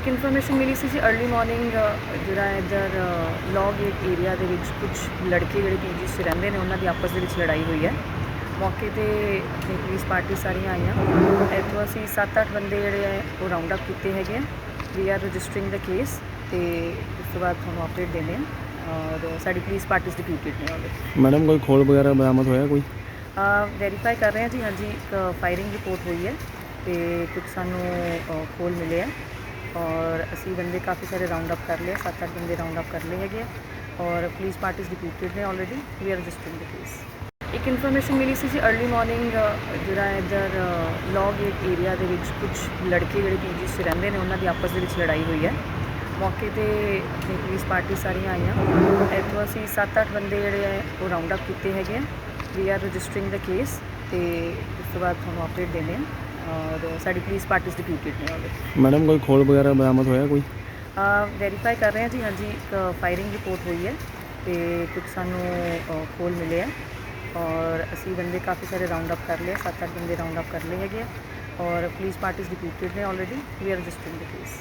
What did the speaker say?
ਇੱਕ ਇਨਫੋਰਮੇਸ਼ਨ ਮਿਲੀ ਸੀ ਜੀ अर्ਲੀ ਮਾਰਨਿੰਗ ਜਿਹੜਾ ਇੱਧਰ ਲੌਗ ਏਰੀਆ ਦੇ ਵਿੱਚ ਕੁਝ ਲੜਕੇ ਜਿਹੜੇ ਪੀਜੀ 'ਚ ਰਹਿੰਦੇ ਨੇ ਉਹਨਾਂ ਦੀ ਆਪਸ ਦੇ ਵਿੱਚ ਲੜਾਈ ਹੋਈ ਹੈ। ਮੌਕੇ ਤੇ ਪੁਲਿਸ ਪਾਰਟੀ ਸਾਰੀਆਂ ਆਈਆਂ। ਇੱਥੋਂ ਅਸੀਂ 7-8 ਬੰਦੇ ਜਿਹੜੇ ਹੈ ਉਹ ਰਾਉਂਡ ਅਪ ਕੀਤੇ ਹੈਗੇ ਆ। ਵੀ ਆਰ ਰਜਿਸਟਰਿੰਗ ਦਾ ਕੇਸ ਤੇ ਉਸ ਤੋਂ ਬਾਅਦ ਤੁਹਾਨੂੰ ਅਪਡੇਟ ਦੇਣੇ ਆ ਔਰ ਸਾਡੀ ਪੁਲਿਸ ਪਾਰਟੀਜ਼ ਡਿਪਿਊਟਡ ਨੇ। ਉਹਦੇ ਮੈਡਮ ਕੋਈ ਖੋਲ ਵਗੈਰਾ ਬਰਾਮਦ ਹੋਇਆ ਕੋਈ? ਵੈਰੀਫਾਈ ਕਰ ਰਹੇ ਹਾਂ ਜੀ ਹਾਂਜੀ ਇੱਕ ਫਾਇਰਿੰਗ ਰਿਪੋਰਟ ਹੋਈ ਹੈ ਤੇ ਕੁਝ ਸਾਨੂੰ ਖੋਲ ਮਿਲੇ ਆ। ਔਰ ਅਸੀਂ ਬੰਦੇ ਕਾਫੀ ਸਾਰੇ ਰਾਉਂਡ ਅਪ ਕਰ ਲਏ, ਸੱਤ ਅੱਠ ਬੰਦੇ ਰਾਉਂਡ ਅਪ ਕਰ ਲਏ ਹੈਗੇ। ਆ ਔਰ ਪੁਲਿਸ ਪਾਰਟੀਜ਼ ਡਿਪਿਊਟਡ ਨੇ ਆਲਰੇਡੀ ਵੀ ਆਰ ਰਜਿਸਟਰਿੰਗ ਦਾ ਕੇਸ ਇੱਕ ਇਨਫੋਰਮੇਸ਼ਨ ਮਿਲੀ ਸੀ ਜੀ अर्ਲੀ ਮਾਰਨਿੰਗ ਜਿਹੜਾ ਇੱਧਰ ਲੌਗ ਏਰੀਆ ਦੇ ਵਿੱਚ ਕੁਝ ਲੜਕੇ ਜਿਹੜੇ ਪੀਜੀ 'ਚ ਰਹਿੰਦੇ ਨੇ, ਉਹਨਾਂ ਦੀ ਆਪਸ ਦੇ ਵਿੱਚ ਲੜਾਈ ਹੋਈ ਹੈ। ਮੌਕੇ ਤੇ ਆਪਣੀ ਪੁਲਿਸ ਪਾਰਟੀ ਸਾਰੀਆਂ ਆਈਆਂ। ਇੱਥੋਂ ਅਸੀਂ 7-8 ਬੰਦੇ ਜਿਹੜੇ ਹੈ, ਉਹ ਰਾਉਂਡ ਅਪ ਕੀਤੇ ਹੈਗੇ। ਆ ਵੀ ਆਰ ਰਜਿਸਟਰਿੰਗ ਦਾ ਕੇਸ ਤੇ ਉਸ ਤੋਂ ਬਾਅਦ ਤੁਹਾਨੂੰ ਅਪਡੇਟ ਦੇਣੇ ਆ। ਔਰ ਸਾਡੀ ਪੁਲਿਸ ਪਾਰਟੀਜ਼ ਡਿਪਿਊਟਡ ਨੇ ਉਹਦੇ। ਮੈਡਮ ਕੋਈ ਖੋਲ ਵਗੈਰਾ ਬਰਾਮਦ ਹੋਇਆ ਕੋਈ? ਵੈਰੀਫਾਈ ਕਰ ਰਹੇ ਹਾਂ ਜੀ ਹਾਂਜੀ ਇੱਕ ਫਾਇਰਿੰਗ ਰਿਪੋਰਟ ਹੋਈ ਹੈ ਤੇ ਕੁਝ ਸਾਨੂੰ ਅ, ਖੋਲ ਮਿਲੇ ਆ। ਔਰ ਅਸੀਂ ਬੰਦੇ ਕਾਫੀ ਸਾਰੇ ਰਾਉਂਡ ਅਪ ਕਰ ਲਏ ਸੱਤ ਅੱਠ ਬੰਦੇ ਰਾਉਂਡ ਅਪ ਕਰ ਲਏ ਹੈਗੇ ਆ। ਔਰ ਪੁਲਿਸ ਪਾਰਟੀਜ਼ ਡਿਪਿਊਟਡ ਨੇ ਆਲਰੇਡੀ ਵੀ ਆਰ ਰਜਿਸਟਰਿੰਗ ਦਾ ਕੇਸ